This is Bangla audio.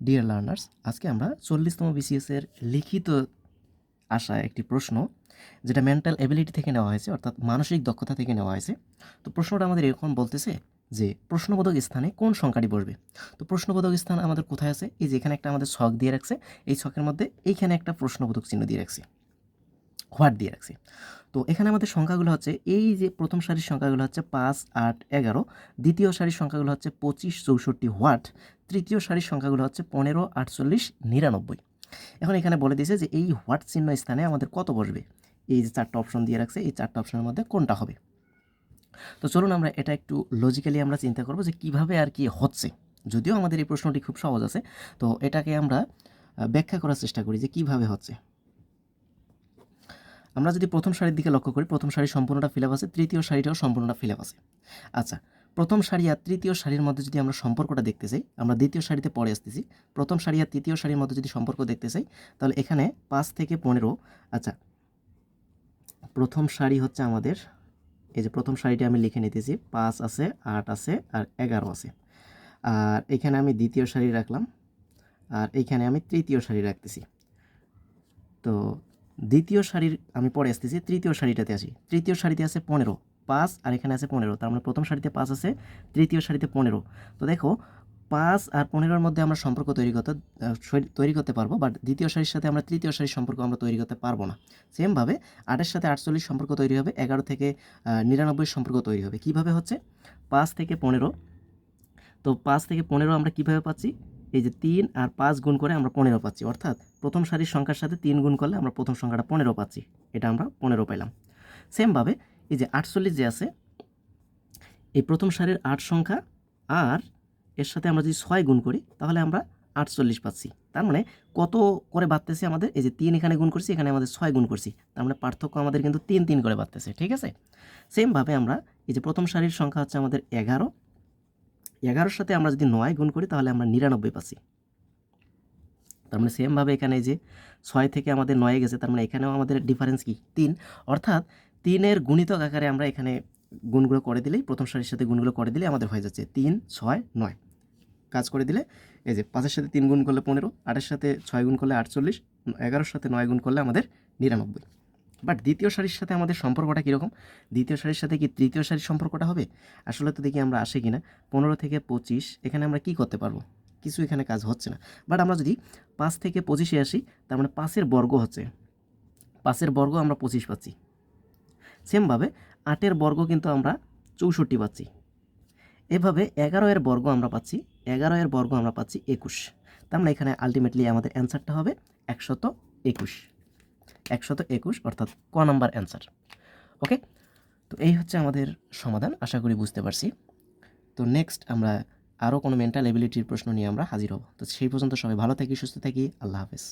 ডিয়ার লার্নার্স আজকে আমরা চল্লিশতম বিসিএসের লিখিত আসা একটি প্রশ্ন, যেটা মেন্টাল এবিলিটি থেকে নেওয়া হয়েছে, অর্থাৎ মানসিক দক্ষতা থেকে নেওয়া হয়েছে। তো প্রশ্নটা আমাদের এরকম বলতেছে যে, প্রশ্নবোধক স্থানে কোন সংখ্যাটি বসবে? তো প্রশ্নবোধক স্থান আমাদের কোথায় আছে? এই যে এখানে একটা আমাদের ছক দিয়ে রাখছে, এই ছকের মধ্যে এইখানে একটা প্রশ্নবোধক চিহ্ন দিয়ে রাখছে। হোয়াট দিয়ে রাখছি। তো এখানে আমাদের সংখ্যাগুলো হচ্ছে, এই যে প্রথম সারির সংখ্যাগুলো হচ্ছে পাঁচ, আট, এগারো, দ্বিতীয় সারির সংখ্যাগুলো হচ্ছে পঁচিশ, চৌষট্টি হোয়াট, তৃতীয় সারির সংখ্যাগুলো হচ্ছে পনেরো, আটচল্লিশ, নিরানব্বই। এখন এখানে বলে দিয়েছে যে এই হোয়াট চিহ্ন স্থানে আমাদের কত বসবে? এই যে চারটা অপশন দিয়ে রাখছে, এই চারটা অপশনের মধ্যে কোনটা হবে? তো চলুন আমরা এটা একটু লজিক্যালি আমরা চিন্তা করব যে কীভাবে আর কি হচ্ছে। যদিও আমাদের এই প্রশ্নটি খুব সহজ আছে, তো এটাকে আমরা ব্যাখ্যা করার চেষ্টা করি যে কীভাবে হচ্ছে। আমরা যদি প্রথম সারির দিকে লক্ষ্য করি, প্রথম সারি সম্পূর্ণটা ফিল আছে, তৃতীয় সারিটাও সম্পূর্ণটা ফিল আছে। আচ্ছা প্রথম সারি আর তৃতীয় সারির মধ্যে যদি আমরা সম্পর্কটা দেখতে চাই, আমরা দ্বিতীয় সারিতে পরে আসতেছি, প্রথম সারি আর তৃতীয় সারির মধ্যে যদি সম্পর্ক দেখতে চাই, তাহলে এখানে পাঁচ থেকে পনেরো আচ্ছা প্রথম সারি হচ্ছে আমাদের, এই যে প্রথম সারিটা আমি লিখে নিতেছি, পাঁচ আছে, আট আছে, আর এগারো আছে। আর এখানে আমি দ্বিতীয় সারি রাখলাম, আর এইখানে আমি তৃতীয় সারি রাখতেছি। তো দ্বিতীয় সারির, আমি পরে আসতেছি, তৃতীয় সারিটাতে আসি। তৃতীয় সারিতে আছে পনেরো, পাঁচ, আর এখানে আছে পনেরো, তার মানে প্রথম সারিতে পাঁচ আছে, তৃতীয় সারিতে পনেরো। তো দেখো, পাঁচ আর পনেরোর মধ্যে আমরা সম্পর্ক তৈরি করতে তৈরি করতে পারব, বাট দ্বিতীয় সারির সাথে আমরা তৃতীয় সারির সম্পর্ক আমরা তৈরি করতে পারব না। সেমভাবে আটের সাথে আটচল্লিশ সম্পর্ক তৈরি হবে, এগারো থেকে নিরানব্বই সম্পর্ক তৈরি হবে। কীভাবে হচ্ছে? পাঁচ থেকে পনেরো, তো পাঁচ থেকে পনেরো আমরা কীভাবে পাচ্ছি? এই যে তিন আর পাঁচ গুণ করে আমরা পনেরো পাচ্ছি। অর্থাৎ প্রথম সারির সংখ্যার সাথে তিন গুণ করলে আমরা প্রথম সংখ্যাটা পনেরো পাচ্ছি। এটা আমরা পনেরো পেলাম সেমভাবে এই যে আটচল্লিশ যে আছে, এই প্রথম সারির আট সংখ্যা আর এর সাথে আমরা যদি ছয় গুণ করি, তাহলে আমরা আটচল্লিশ পাচ্ছি। তার মানে কত করে বাড়তেছে আমাদের? এই যে তিন এখানে গুণ করছি, এখানে আমাদের ছয় গুণ করছি। তার মানে পার্থক্য আমাদের কিন্তু তিন তিন করে বাড়তেছে, ঠিক আছে? সেমভাবে আমরা এই যে প্রথম সারির সংখ্যা হচ্ছে আমাদের এগারো এগারোর সাথে আমরা যদি নয় গুণ করি, তাহলে আমরা নিরানব্বই পাচ্ছি। তার মানে সেমভাবে এখানে যে ছয় থেকে আমাদের নয়ে গেছে, তার মানে এখানেও আমাদের ডিফারেন্স কি? তিন। অর্থাৎ তিনের গুণিতক আকারে আমরা এখানে গুণগুলো করে দিলেই, প্রথম সারির সাথে গুণগুলো করে দিলে আমাদের হয়ে যাচ্ছে তিন, ছয়, নয়। কাজ করে দিলে, এই যে পাঁচের সাথে তিন গুণ করলে পনেরো, আটের সাথে ছয় গুণ করলে আটচল্লিশ, এগারোর সাথে নয় গুণ করলে আমাদের নিরানব্বই। বাট দ্বিতীয় সারির সাথে আমাদের সম্পর্কটা কীরকম? দ্বিতীয় সারির সাথে কি তৃতীয় সারির সম্পর্কটা হবে? আসলে তো দেখি আমরা আসে কি না পনেরো থেকে পঁচিশ, এখানে আমরা কি করতে পারব? কিছু এখানে কাজ হচ্ছে না। বাট আমরা যদি পাঁচ থেকে পঁচিশে আসি, তার মানে পাঁচের বর্গ হচ্ছে। পাঁচের বর্গ আমরা পঁচিশ পাচ্ছি। সেমভাবে আটের বর্গ কিন্তু আমরা চৌষট্টি পাচ্ছি। এভাবে এগারো এর বর্গ আমরা পাচ্ছি, এগারো এর বর্গ আমরা পাচ্ছি একুশ। তার মানে এখানে আলটিমেটলি আমাদের অ্যান্সারটা হবে একশত একুশ। একশত একুশ অর্থাৎ ক নাম্বার অ্যান্সার। ওকে? তো এই হচ্ছে আমাদের সমাধান, আশা করি বুঝতে পারছি। তো নেক্সট আমরা আরও কোনো মেন্টাল এবিলিটির প্রশ্ন নিয়ে আমরা হাজির হব। তো সেই পর্যন্ত সবাই ভালো থাকি, সুস্থ থাকি। আল্লাহ হাফেজ।